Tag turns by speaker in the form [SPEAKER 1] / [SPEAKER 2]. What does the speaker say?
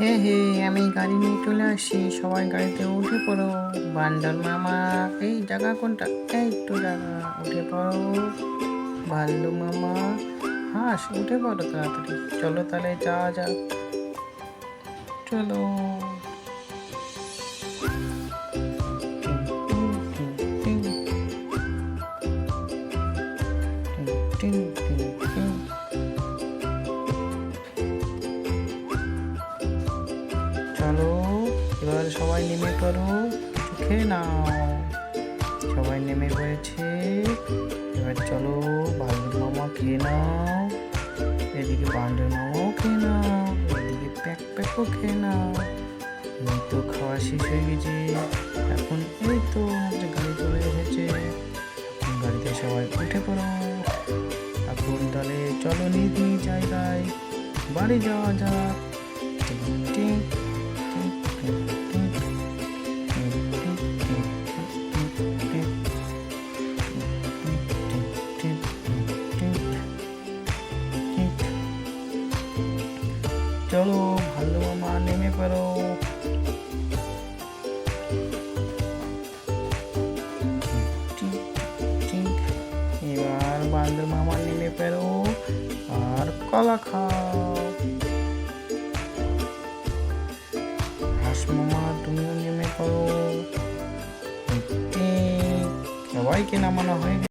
[SPEAKER 1] হে হে, আমি গাড়ি নিয়ে চলে আসি। সবাই গাড়িতে উঠে পড়ো। বান্ডার মামা, এই জায়গা কোনটা? এই তো জায়গা, উঠে পড়ো। ভাল্লু মামা, হাস, উঠে পড়ো তাড়াতাড়ি। চলো তাহলে যা যা চলো। চলো, এবার সবাই নেমে পড়ো খেয়ে নাও। সবাই নেমে পড়েছে, এবার চলো বালুর মামা খেয়ে নাও, এদিকে বান্ডার মামাও খেয়ে নাও, এদিকে প্যাক প্যাকও খেয়ে নাও। এই তো খাওয়া শেষ হয়ে গেছে, এখন এই তো আমাদের গাড়ি চলে এসেছে গাড়িতে সবাই উঠে পড়ো। এখন তাহলে চলো নিজ জায়গায়, বাড়ি যাওয়া যাক। টিং চলো ভালো মামা, নেমে পড়ো। এবার বান্দর মামা নেমে পড়ো, আর কলা খাও। হাঁস মামা, তুমিও নেমে পড়ো। সবাইকে নামানো হয়ে।